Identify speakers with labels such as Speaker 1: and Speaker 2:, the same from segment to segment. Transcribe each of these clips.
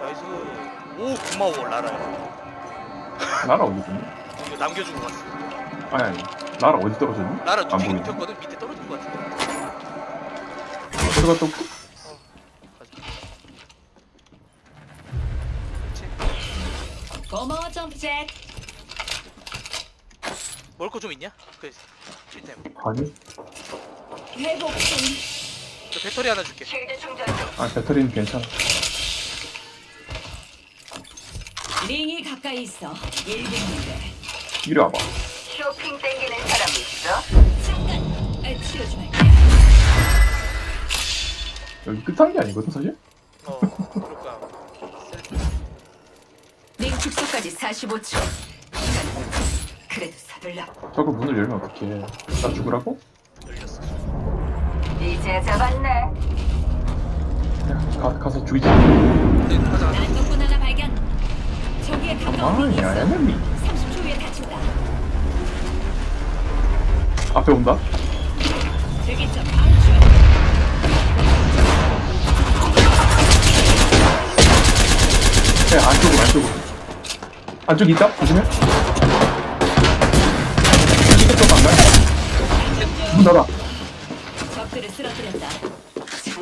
Speaker 1: 나이스. 오 고마워 라라야.
Speaker 2: 나라 어디 있니?
Speaker 1: 이거 남겨주고 갔어.
Speaker 2: 아니 아니 나라 어디 떨어졌니?
Speaker 1: 라라
Speaker 2: 안
Speaker 1: 눕히기
Speaker 2: 보이네
Speaker 1: 눕혔거든 밑에 떨어진 것 같은데.
Speaker 2: 들어갔다 올게
Speaker 1: 가자. 그렇지.
Speaker 3: 고마워 점프잭
Speaker 1: 먹을 거 좀 있냐? 그 칠템.
Speaker 2: 아니
Speaker 3: 회복 중
Speaker 1: 저 배터리 하나 줄게.
Speaker 3: 실드 충전 중
Speaker 2: 아 배터리는 괜찮아
Speaker 3: 링이 가까이 있어 1분인데
Speaker 2: 이리 와봐
Speaker 3: 쇼핑 땡기는 사람 있어? 잠깐 아, 치료 좀 할게
Speaker 2: 여기 끝단계 아니거든 사실?
Speaker 1: 어 그럴 거야. 셀프.
Speaker 3: 링 축소까지 45초 그래도 서둘러
Speaker 2: 저거 문을 열면 어떡해 나 죽으라고?
Speaker 3: 이제 잡았네.
Speaker 2: 야 가, 가서 죽이지.
Speaker 1: 네 가자.
Speaker 3: 난동꾼 하나 발견. 저기에 가까운
Speaker 2: 아야
Speaker 3: 있어.
Speaker 2: 에너미
Speaker 3: 30초 후에 다친다.
Speaker 2: 앞에 온다?
Speaker 3: 특이점 방출
Speaker 2: 네 안쪽으로 안쪽으로. 안쪽 있다? 조심해. 이쪽 안 가요? 문 닫아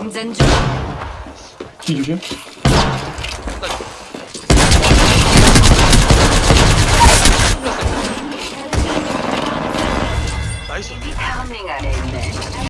Speaker 3: 장전 중.
Speaker 2: 뒤 조심
Speaker 1: 나이스.
Speaker 3: 다음 링 안에 있네